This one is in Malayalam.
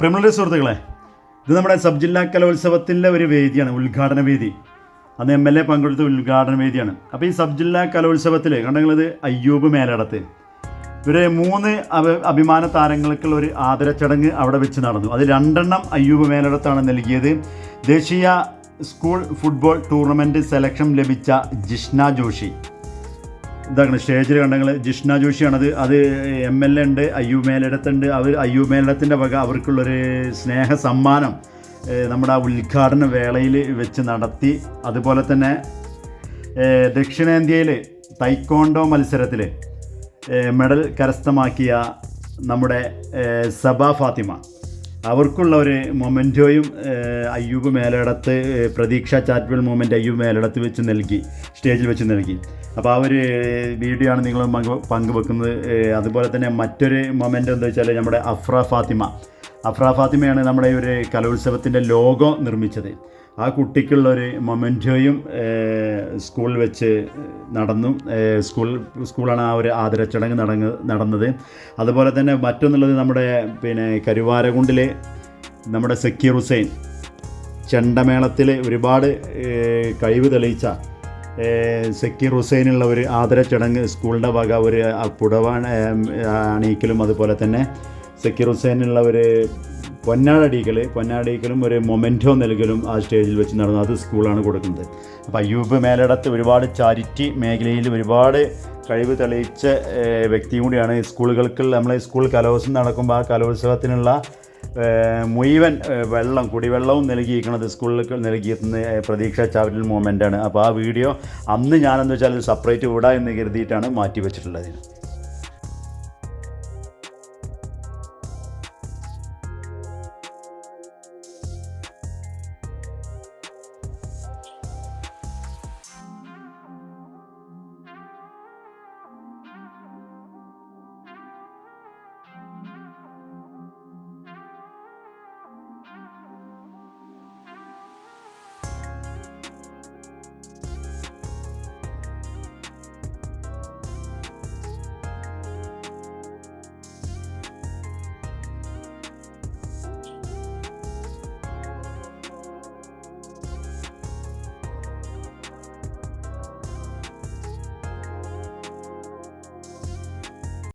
പ്രിമിനറി സുഹൃത്തുക്കളെ ഇത് നമ്മുടെ സബ് ജില്ലാ കലോത്സവത്തിന്റെ ഒരു വേദിയാണ് ഉദ്ഘാടന വേദി. അന്ന് എം എൽ എ പങ്കെടുത്ത ഉദ്ഘാടന വേദിയാണ്. അപ്പോൾ ഈ സബ് ജില്ലാ കലോത്സവത്തിൽ കണ്ടെങ്കിലത് അയ്യൂബ് മേലടത്ത്. ഇവരെ മൂന്ന് അഭിമാന താരങ്ങൾക്കുള്ള ഒരു ആദരച്ചടങ്ങ് അവിടെ വെച്ച് നടന്നു. അത് രണ്ടെണ്ണം അയ്യൂബ് മേലടത്താണ് നൽകിയത്. ദേശീയ സ്കൂൾ ഫുട്ബോൾ ടൂർണമെന്റ് സെലക്ഷൻ ലഭിച്ച ജിഷ്ണ ജോഷി. ഇതാക്കണം സ്റ്റേജിൽ കണ്ടെങ്കിൽ ജിഷ്ണ ജോഷിയാണത്. അത് എം എൽ എ ഉണ്ട് അയ്യു മേലിടത്തുണ്ട് അവർ അയ്യു മേലിടത്തിന്റെ വക അവർക്കുള്ളൊരു സ്നേഹ സമ്മാനം നമ്മുടെ ആ ഉദ്ഘാടന വേളയിൽ വെച്ച് നടത്തി. അതുപോലെ തന്നെ ദക്ഷിണേന്ത്യയിൽ തൈക്കോണ്ടോ മത്സരത്തിൽ മെഡൽ കരസ്ഥമാക്കിയ നമ്മുടെ സബ ഫാത്തിമ. അവർക്കുള്ള ഒരു മൊമെന്റോയും അയ്യൂബ് മേലടത്ത് പ്രതീക്ഷ ചാറ്റ്വൽ മൊമെന്റ് അയ്യൂബ് മേലടത്ത് വെച്ച് നൽകി സ്റ്റേജിൽ വെച്ച് നൽകി. അപ്പോൾ ആ ഒരു വീഡിയോ ആണ് നിങ്ങൾ പങ്ക് പങ്കുവെക്കുന്നത്. അതുപോലെ തന്നെ മറ്റൊരു മൊമെന്റ് എന്താ വെച്ചാൽ നമ്മുടെ അഫ്ര ഫാത്തിമ. അഫ്ര ഫാത്തിമയാണ് നമ്മുടെ ഒരു കലോത്സവത്തിന്റെ ലോഗോ നിർമ്മിച്ചത്. ആ കുട്ടിക്കുള്ള ഒരു മൊമെന്റോയും സ്കൂളിൽ വെച്ച് നടന്നു. സ്കൂൾ സ്കൂളാണ് ആ ഒരു ആദരച്ചടങ്ങ് നടങ്ങ നടന്നത്. അതുപോലെ തന്നെ മറ്റൊന്നുള്ളത് നമ്മുടെ പിന്നെ കരുവാരകുണ്ടിലെ നമ്മുടെ സക്കീർ ഹുസൈൻ. ചെണ്ടമേളത്തിൽ ഒരുപാട് കഴിവ് തെളിയിച്ച സക്കീർ ഹുസൈനുള്ള ഒരു ആദര ചടങ്ങ് സ്കൂളിന്റെ വക ഒരു പുടവ അണിയിക്കലും അതുപോലെ തന്നെ സക്കീർ ഹുസൈനുള്ള ഒരു പൊന്നാടടിക്കൽ പൊന്നാടടിക്കലും ഒരു മൊമെന്റോ നൽകലും ആ സ്റ്റേജിൽ വെച്ച് നടന്നു. അത് സ്കൂളാണ് കൊടുക്കുന്നത്. അപ്പോൾ അയ്യൂബ് മേലടത്ത് ഒരുപാട് ചാരിറ്റി മേഖലയിൽ ഒരുപാട് കഴിവ് തെളിയിച്ച ഏഹ്, വ്യക്തിയും കൂടിയാണ് സ്കൂളുകൾക്ക് നമ്മളെ സ്കൂൾ കലോത്സവം നടക്കുമ്പോൾ ആ കലോത്സവത്തിനുള്ള മുഴുവൻ വെള്ളം കുടിവെള്ളവും നൽകിയിരിക്കുന്നത് സ്കൂളിലേക്ക് നൽകിയിരുന്ന പ്രതീക്ഷ ചാവറ്റൽ മൂവ്മെന്റാണ് അപ്പോൾ ആ വീഡിയോ അന്ന് ഞാനെന്ന് വെച്ചാൽ സെപ്പറേറ്റ് വിടാം എന്ന് കരുതിയിട്ടാണ് മാറ്റി വെച്ചിട്ടുള്ളത്